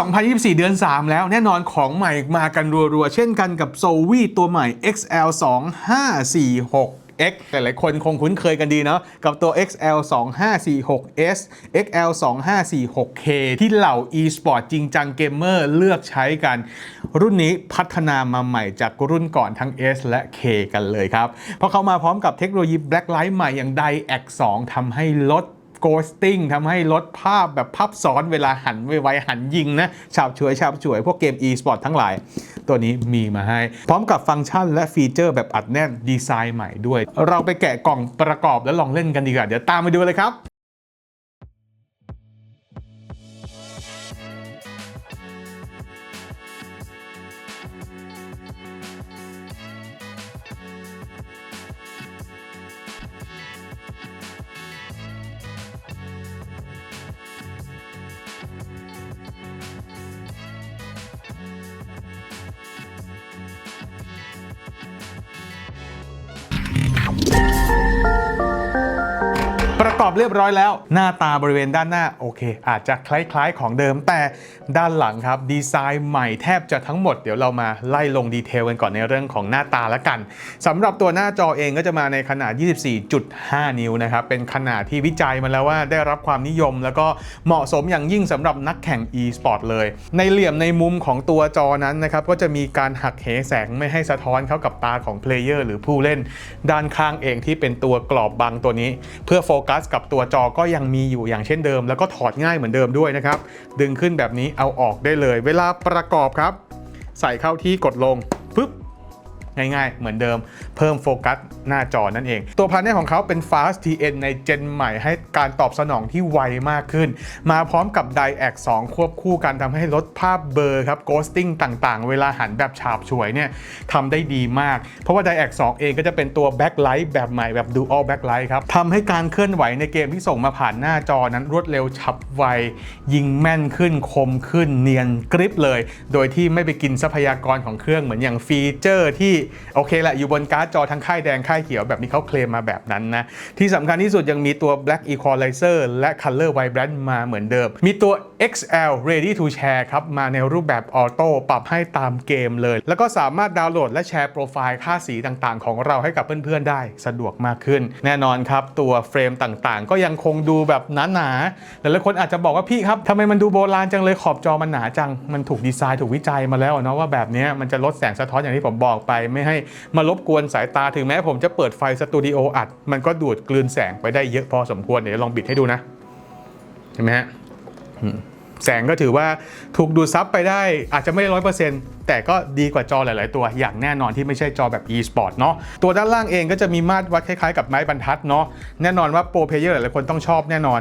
2024 เดือน 3 แล้วแน่นอนของใหม่มากันรัวๆ เช่นกันกับ s o v i ตัวใหม่ XL 2546 X หลายๆคนคงคุ้นเคยกันดีเนาะกับตัว XL 2546S XL 2546K ที่เหล่า e-sport จริงจังเกมเมอร์เลือกใช้กัน รุ่นนี้พัฒนามาใหม่จากรุ่นก่อนทั้ง S และ K กันเลยครับ เพราะเขามาพร้อมกับเทคโนโลยี Blacklight ใหม่อย่าง DiAC 2ทำให้ลด โกสติ้งทำให้ลดภาพแบบภาพซ้อนเวลาหันไวๆหันยิงนะฉาบฉวยฉาบฉวยพวกเกม e-sport ทั้งหลาย ตัวนี้มีมาให้ พร้อมกับฟังก์ชันและฟีเจอร์แบบอัดแน่นดีไซน์ใหม่ด้วย เราไปแกะกล่องประกอบแล้วลองเล่นกันดีกว่า เดี๋ยวตามไปดูเลยครับ ประกอบเรียบร้อยแล้ว หน้าตาบริเวณด้านหน้าโอเค อาจจะคล้ายๆของเดิม แต่ ด้านหลังครับดีไซน์ใหม่แทบจะทั้งหมดเดี๋ยวเรามาไล่ลงดีเทลกันก่อนในเรื่องของหน้าตาละกันสำหรับตัวหน้าจอเองก็จะมาในขนาด 24.5 นิ้วนะครับเป็นขนาดที่วิจัยมาแล้วว่าได้รับความนิยม แล้วก็เหมาะสมอย่างยิ่งสำหรับนักแข่ง e-sport เลย ในเหลี่ยมในมุมของตัวจอนั้นนะครับก็จะมีการหักเหแสงไม่ให้สะท้อนเข้ากับตาของเพลเยอร์หรือผู้เล่น ด้านข้างเองที่เป็นตัวกรอบบังตัวนี้ เพื่อโฟกัสกับตัวจอก็ยังมีอยู่อย่างเช่นเดิม แล้วก็ถอดง่ายเหมือนเดิมด้วยนะครับดึงขึ้นแบบนี้เอาออกได้เลย เวลาประกอบครับ ใส่เข้าที่กดลงปึ๊บง่ายๆ เหมือนเดิม พิ่มโฟกัสหน้าจอนั่นเอง ตัวพาร์เนลของเขาเป็น Fast TN ในเจนใหม่ให้การตอบสนองที่ไวมากขึ้น มาพร้อมกับ DiAC 2ควบคู่กันทำให้ลดภาพเบลอร์ครับ Ghosting ต่างๆ เวลาหันแบบฉาบฉวยเนี่ยทำได้ดีมาก เพราะว่า DiAC 2เองก็จะเป็นตัว Backlight แบบใหม่แบบ Dual Backlight ครับทำให้การเคลื่อนไหวในเกมที่ส่งมาผ่านหน้าจอนั้นรวดเร็วฉับไว ยิงแม่นขึ้นคมขึ้นเนียนกริปเลย โดยที่ไม่ไปกินทรัพยากรของเครื่องเหมือนอย่างฟีเจอร์ที่โอเคแหละอยู่บนการ์ดจอทั้งค่ายแดงค่ายเขียวแบบนี้เขาเคลมมาแบบนั้นนะ ที่สำคัญที่สุดยังมีตัว Black Equalizer และ Color Vibrant มาเหมือนเดิม มีตัว XL Ready to Share ครับ มาในรูปแบบออโต้ปรับให้ตามเกมเลย แล้วก็สามารถดาวน์โหลดและแชร์โปรไฟล์ค่าสีต่างๆ ของเราให้กับเพื่อนๆ ได้สะดวกมากขึ้น แน่นอนครับ ตัวเฟรมต่างๆ ก็ยังคงดูแบบหนาๆหลายๆคนอาจจะบอกว่าพี่ครับทำไมมันดูโบราณจังเลยขอบจอมันหนาจังมันถูกดีไซน์ถูกวิจัยมาแล้วเนาะว่าแบบนี้มันจะลดแสงสะท้อนอย่างที่ผมบอกไปไม่ให้มารบกวนสายตาถึงแม้ผมจะเปิดไฟสตูดิโออัด มันก็ดูดกลืนแสงไปได้เยอะพอสมควร เดี๋ยวลองบิดให้ดูนะ เห็นไหมฮะแสงก็ถือว่าถูกดูดซับไปได้อาจจะไม่ร้อยเปอร์เซ็นต์แต่ก็ดีกว่าจอหลาย ๆ ตัวอย่างแน่นอนที่ไม่ใช่จอแบบ e-sport เนาะตัวด้านล่างเองก็จะมีมาตรวัดคล้าย ๆ กับไม้บรรทัดเนาะแน่นอนว่าโปรเพเยอร์หลาย ๆ คนต้องชอบแน่นอน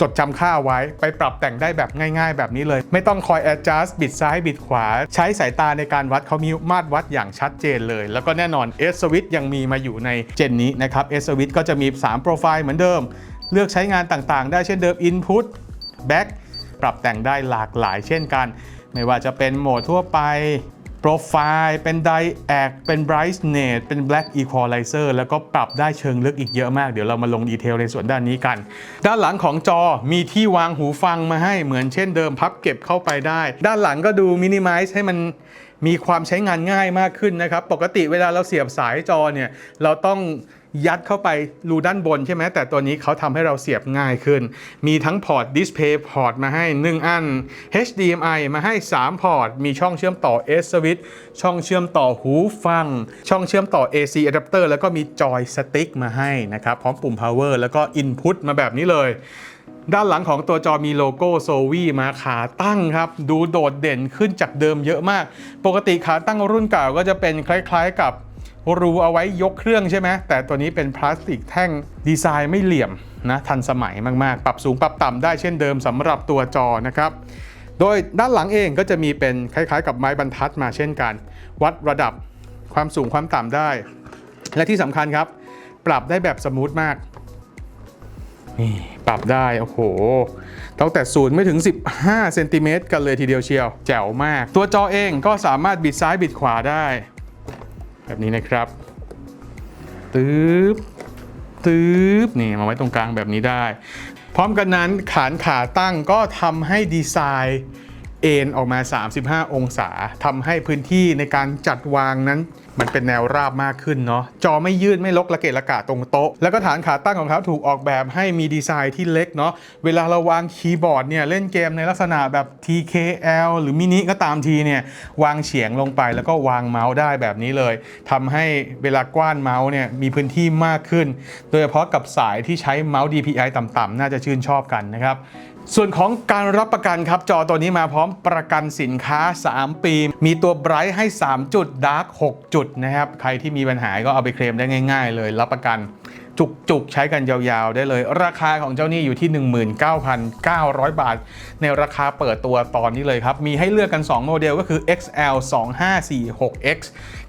จดจำค่าเอาไว้ ไปปรับแต่งได้แบบง่ายๆ แบบนี้เลย ไม่ต้องคอย adjust บิดซ้ายบิดขวา ใช้สายตาในการวัดเขามีมาตรวัดอย่างชัดเจนเลย แล้วก็แน่นอน S Switch ยังมีมาอยู่ในเจนนี้นะครับ S Switch ก็จะมี 3 โปรไฟล์เหมือนเดิม เลือกใช้งานต่างๆ ได้เช่นเดิม Input Back ปรับแต่งได้หลากหลายเช่นกัน ไม่ว่าจะเป็นโหมดทั่วไป โปรไฟล์เป็นไดแอกเป็นไบรท์เนตเป็น Black Equalizer แล้วก็ปรับได้เชิงลึกอีกเยอะมาก เดี๋ยวเรามาลงดีเทลในส่วนด้านนี้กัน ด้านหลังของจอมีที่วางหูฟังมาให้เหมือนเช่นเดิมพับเก็บเข้าไปได้ ด้านหลังก็ดูมินิมัลให้มันมีความใช้งานง่ายมากขึ้นนะครับ ปกติเวลาเราเสียบสายจอเนี่ยเราต้อง ยัดเข้าไปรูด้านบนใช่ไหมแต่ตัวนี้เขาทำให้เราเสียบง่ายขึ้น มีทั้งพอร์ต Display พอร์ตมาให้ 1 อัน HDMI มาให้ 3 พอร์ต มีช่องเชื่อมต่อ S Switch ช่องเชื่อมต่อหูฟัง ช่องเชื่อมต่อ AC adapter แล้วก็มีจอยสติ๊กมาให้นะครับ พร้อมปุ่ม power แล้วก็ input มาแบบนี้เลยด้านหลังของตัวจอมีโลโก้โซวีมาขาตั้งครับ ดูโดดเด่นขึ้นจากเดิมเยอะมาก ปกติขาตั้งรุ่นเก่าก็จะเป็นคล้ายๆกับ รูเอาไว้ยกเครื่องใช่ไหมแต่ตัวนี้เป็นพลาสติกแท่งดีไซน์ไม่เหลี่ยมนะทันสมัยมาก ๆ ปรับสูงปรับต่ำได้เช่นเดิมสำหรับตัวจอนะครับโดยด้านหลังเองก็จะมีเป็นคล้าย ๆ กับไม้บรรทัดมาเช่นกัน วัดระดับความสูงความต่ำได้ และที่สำคัญครับ ปรับได้แบบสมูทมากนี่ปรับได้ โอ้โห ตั้งแต่ศูนย์ไม่ถึง 15 เซนติเมตรกันเลยทีเดียวเชียว แจ๋วมาก ตัวจอเองก็สามารถบิดซ้ายบิดขวาได้ แบบนี้นะครับตืบตืบนี่มาไว้ตรงกลางแบบนี้ได้ พร้อมกันนั้นขานขาตั้งก็ทำให้ดีไซน์เอ็นออกมา 35 องศาทำให้พื้นที่ในการจัดวางนั้น มันเป็นแนวราบมากขึ้นเนาะจอไม่ยืดไม่ลกระเกะระกะตรงโต๊ะ แล้วก็ฐานขาตั้งของเขาถูกออกแบบให้มีดีไซน์ที่เล็กเนาะเวลาเราวางคีย์บอร์ดเนี่ยเล่นเกมในลักษณะแบบ TKL หรือมินิก็ตามทีเนี่ยวางเฉียงลงไปแล้วก็วางเมาส์ได้แบบนี้เลยทำให้เวลากว้านเมาส์เนี่ยมีพื้นที่มากขึ้น โดยเฉพาะกับสายที่ใช้เมาส์ DPI ต่ำๆน่าจะชื่นชอบกันนะครับส่วนของการรับประกันครับ จอตัวนี้มาพร้อมประกันสินค้า 3 ปี มีตัวไบรท์ให้ 3 จุดดาร์ก6จุดนะครับ ใครที่มีปัญหาก็เอาไปเคลมได้ง่าย ๆ เลยรับประกัน จุกๆ ใช้กันยาวๆ ได้เลย ราคาของเจ้านี่อยู่ที่ 19,900 บาท ในราคาเปิดตัวตอนนี้เลยครับ มีให้เลือกกัน 2 โมเดลก็คือ XL 2546X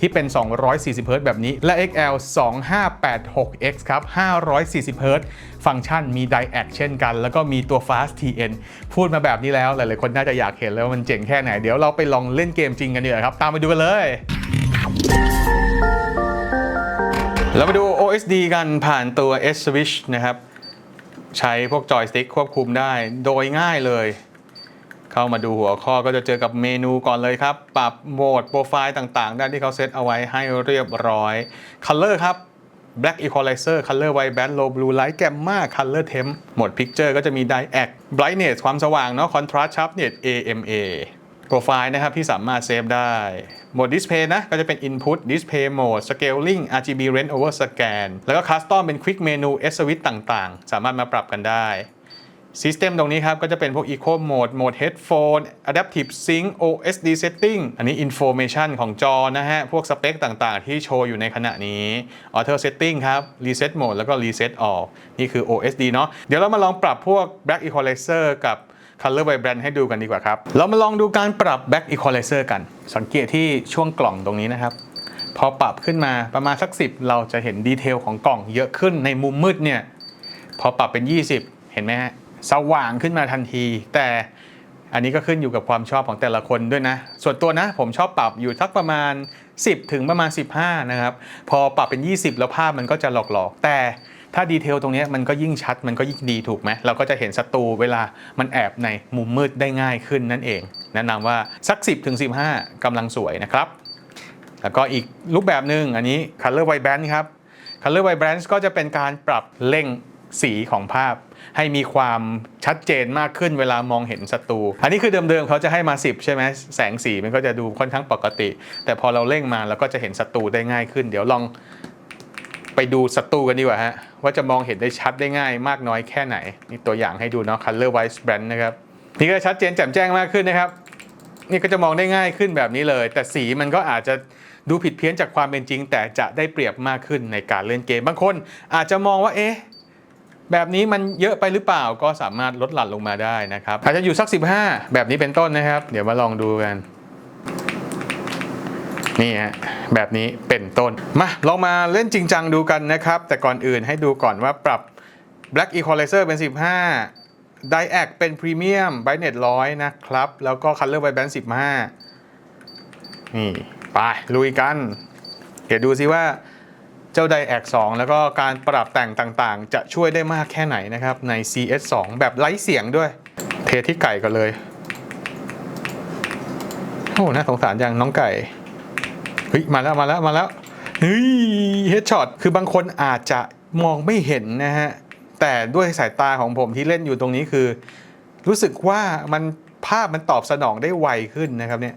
ที่เป็น 240 Hz แบบนี้ และ XL 2586X ครับ 540 Hz ฟังก์ชันมี Diac เช่นกัน แล้วก็มีตัว Fast TN พูดมาแบบนี้แล้วหลายๆ คนน่าจะอยากเห็นแล้วว่ามันเจ๋งแค่ไหน เดี๋ยวเราไปลองเล่นเกมจริงกันดีกว่าครับ ตามไปดูกันเลยเรามาดู OSD กันผ่านตัว S Switch นะครับ ใช้พวกจอยสติ๊กควบคุมได้โดยง่ายเลย เข้ามาดูหัวข้อก็จะเจอกับเมนูก่อนเลยครับ ปรับโหมดโปรไฟล์ต่างๆ ได้ที่เขาเซตเอาไว้ให้เรียบร้อย Color ครับ Black Equalizer Color White Band Low Blue Light Gamma Color Temp โหมด Picture ก็จะมี Diac Brightness ความสว่างเนาะ Contrast Sharpness AMA โปรไฟล์นะครับที่สามารถเซฟได้ โหมด Display นะก็จะเป็น Input Display Mode Scaling RGB Range Over Scan แล้วก็ Custom เป็น Quick Menu S Switch ต่างๆ สามารถมาปรับกันได้ System ตรงนี้ครับ ก็จะเป็นพวก Eco Mode Mode Headphone Adaptive Sync OSD Setting อันนี้ Information ของจอนะฮะ พวกสเปคต่างๆ ที่โชว์อยู่ในขณะนี้ Auto Setting ครับ Reset Mode แล้วก็ Reset All นี่คือ OSD เนาะเดี๋ยวเรามาลองปรับพวก Black Equalizer กับ Color Vibrant ให้ดูกันดีกว่าครับ เรามาลองดูการปรับ Back Equalizer กัน สังเกตที่ช่วงกล่องตรงนี้นะครับ พอปรับขึ้นมาประมาณสัก 10 เราจะเห็นดีเทลของกล่องเยอะขึ้นในมุมมืดเนี่ย พอปรับเป็น 20 เห็นไหมฮะ สว่างขึ้นมาทันที แต่อันนี้ก็ขึ้นอยู่กับความชอบของแต่ละคนด้วยนะ ส่วนตัวนะผมชอบปรับอยู่สักประมาณ 10 ถึงประมาณ 15 นะครับ พอปรับเป็น 20 แล้วภาพมันก็จะหลอกๆ แต่ ถ้าดีเทลตรงนี้มันก็ยิ่งชัดมันก็ยิ่งดีถูกไหมเราก็จะเห็นศัตรูเวลามันแอบในมุมมืดได้ง่ายขึ้นนั่นเอง แนะนำว่าสัก 10ถึง15กำลังสวยนะครับ แล้วก็อีกรูปแบบหนึ่งอันนี้ Color Vibrant ครับ Color Vibrance ก็จะเป็นการปรับเร่งสีของภาพให้มีความชัดเจนมากขึ้นเวลามองเห็นศัตรู อันนี้คือเดิมๆเขาจะให้มา 10 ใช่ไหมแสงสีมันก็จะดูค่อนข้างปกติ แต่พอเราเร่งมาเราก็จะเห็นศัตรูได้ง่ายขึ้น เดี๋ยวลอง ไปดูศัตรูกันดีกว่าฮะ ว่าจะมองเห็นได้ชัดได้ง่ายมากน้อยแค่ไหน นี่ตัวอย่างให้ดูเนาะ Color Vibrance นะครับ นี่ก็ชัดเจนแจ่มแจ้งมากขึ้นนะครับ นี่ก็จะมองได้ง่ายขึ้นแบบนี้เลย แต่สีมันก็อาจจะดูผิดเพี้ยนจากความเป็นจริง แต่จะได้เปรียบมากขึ้นในการเล่นเกม บางคนอาจจะมองว่าเอ๊ะแบบนี้มันเยอะไปหรือเปล่าก็สามารถลดหลั่นลงมาได้นะครับอาจจะอยู่สัก 15 แบบนี้เป็นต้นนะครับ เดี๋ยวมาลองดูกัน นี่ฮะแบบนี้เป็นต้น มาลองมาเล่นจริงจังดูกันนะครับ แต่ก่อนอื่นให้ดูก่อนว่าปรับ Black Equalizer เป็น 15 Diac เป็น Premium Brightness 100 นะครับ แล้วก็ Color Vibrance 15 นี่ ไป ลุยกัน เดี๋ยวดูซิว่าเจ้า Diac 2 แล้วก็การปรับแต่งต่างๆ จะช่วยได้มากแค่ไหนนะครับ ใน CS 2 แบบไร้เสียงด้วย เทที่ไก่กันเลย โอ้น่าสงสารจังน้องไก่ เฮ้ยมาแล้วมาแล้วมาแล้วเฮ้ยเฮดช็อตคือบางคนอาจจะมองไม่เห็นนะฮะ แต่ด้วยสายตาของผมที่เล่นอยู่ตรงนี้คือ รู้สึกว่ามันภาพมันตอบสนองได้ไวขึ้นนะครับเนี่ย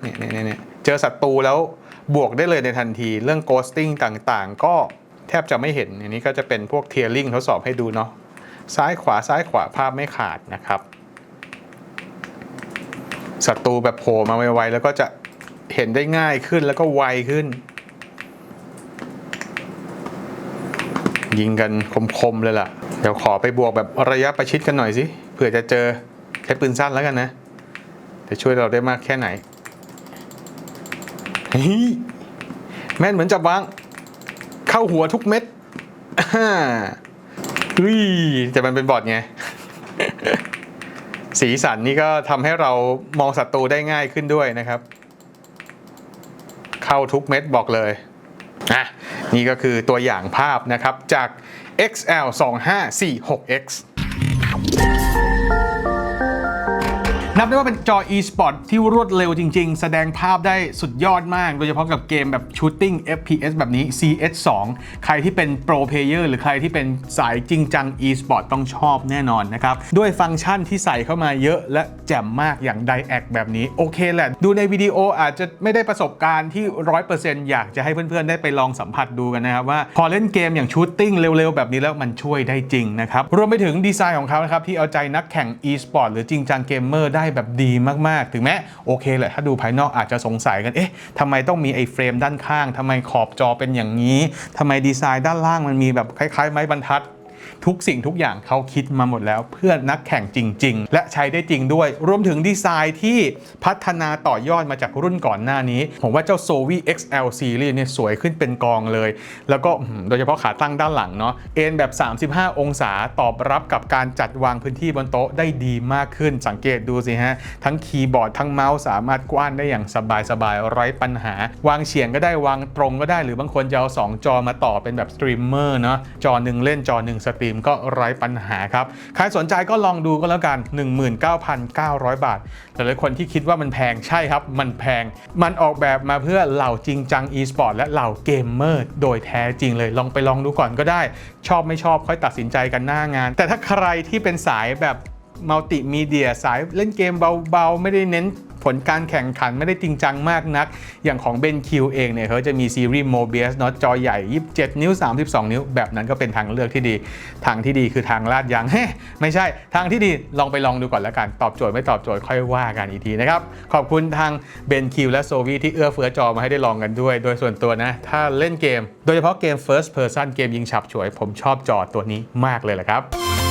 เนี่ยเนี่ยเนี่ยเจอศัตรูแล้วบวกได้เลยในทันที เรื่อง ghosting ต่างๆ ก็แทบจะไม่เห็น อันนี้ก็จะเป็นพวก tearing ทดสอบให้ดูเนาะซ้ายขวาซ้ายขวาภาพไม่ขาดนะครับศัตรูแบบโผล่มาไวๆแล้วก็จะ เห็นได้ง่ายขึ้นแล้วก็ไวขึ้น ยิงกันคมๆเลยล่ะ เดี๋ยวขอไปบวกแบบระยะประชิดกันหน่อยสิเผื่อจะเจอใช้ปืนสั้นแล้วกันนะจะช่วยเราได้มากแค่ไหนเฮ้ยแม่นเหมือนจับวาง เข้าหัวทุกเม็ดอ่าอุ้ยแต่มันเป็นบอดไง สีสันนี่ก็ทำให้เรามองศัตรูได้ง่ายขึ้นด้วยนะครับ เข้าทุกเม็ดบอกเลยอะนี่ก็คือตัวอย่างภาพนะครับจาก XL 2546X นับได้ว่าเป็นจอ e-sport ที่รวดเร็วจริง ๆ แสดงภาพได้สุดยอดมาก โดยเฉพาะกับเกมแบบ shooting FPS แบบนี้ CS2 ใครที่เป็นโปรเพลเยอร์หรือใครที่เป็นสายจริงจัง e-sport ต้องชอบแน่นอนนะครับ ด้วยฟังก์ชันที่ใส่เข้ามาเยอะและแจ่มมากอย่าง Diac แบบนี้ โอเคแหละ ดูในวิดีโออาจจะไม่ได้ประสบการณ์ที่ 100%อยากจะให้เพื่อนๆ ได้ไปลองสัมผัสดูกันนะครับว่าพอเล่นเกมอย่างชูตติ้งเร็วๆ แบบนี้แล้วมันช่วยได้จริงนะครับรวมไปถึงดีไซน์ของเขานะครับที่เอาใจนักแข่ง e-sport หรือจริงจังเกมเมอร์ได้แบบดีมากๆ ถึงแม้โอเคแหละถ้าดูภายนอกอาจจะสงสัยกันเอ๊ะทำไมต้องมีไอ้เฟรมด้านข้างทำไมขอบจอเป็นอย่างนี้ทำไมดีไซน์ด้านล่างมันมีแบบคล้ายๆ ไม้บรรทัด ทุกสิ่งทุกอย่างเขาคิดมาหมดแล้ว เพื่อนักแข่งจริง ๆ และใช้ได้จริงด้วย รวมถึงดีไซน์ที่พัฒนาต่อยอดมาจากรุ่นก่อนหน้านี้ ผมว่าเจ้า s o v i XL Series เนี่ยสวยขึ้นเป็นกองเลย แล้วก็โดยเฉพาะขาตั้งด้านหลังเนาะเอ็นแบบ 35 องศาตอบรับกับการจัดวางพื้นที่บนโต๊ะได้ดีมากขึ้นสังเกตดูสิฮะ ทั้งคีย์บอร์ดทั้งเมาส์สามารถกว้านได้อย่างสบายๆไร้ปัญหา วางเฉียงก็ได้วางตรงก็ได้หรือบางคนจะเอาสองจอมาต่อเป็นแบบสตรีมเมอร์เนาะจอหนึ่งเล่นจอหนึ่งสตรีมก็ไร้ปัญหาครับ ใครสนใจก็ลองดูก็แล้วกัน 19,900 บาท แต่หลายคนที่คิดว่ามันแพงใช่ครับ มันแพง มันออกแบบมาเพื่อเหล่าจริงจัง e-sport และเหล่าเกมเมอร์โดยแท้จริงเลย ลองไปลองดูก่อนก็ได้ ชอบไม่ชอบค่อยตัดสินใจกันหน้างาน แต่ถ้าใครที่เป็นสายแบบมัลติมีเดียสายเล่นเกมเบาๆ ไม่ได้เน้น ผลการแข่งขันไม่ได้จริงจังมากนัก อย่างของ BenQ เองเนี่ยเขาจะมีซีรีส์ Mobius เนาะจอใหญ่ 27 นิ้ว 32 นิ้ว แบบนั้นก็เป็นทางเลือกที่ดี ทางที่ดีคือทางลาดยางเฮ้ไม่ใช่ทางที่ดีลองไปลองดูก่อนแล้วกัน ตอบโจทย์ไม่ตอบโจทย์ค่อยว่ากันอีกทีนะครับ ขอบคุณทาง BenQ และ s o v i ที่เอื้อเฟื้อจอมาให้ได้ลองกันด้วย โดยส่วนตัวนะ ถ้าเล่นเกม โดยเฉพาะเกม First Person เกมยิงฉับฉวย ผมชอบจอตัวนี้มากเลยแหละครับ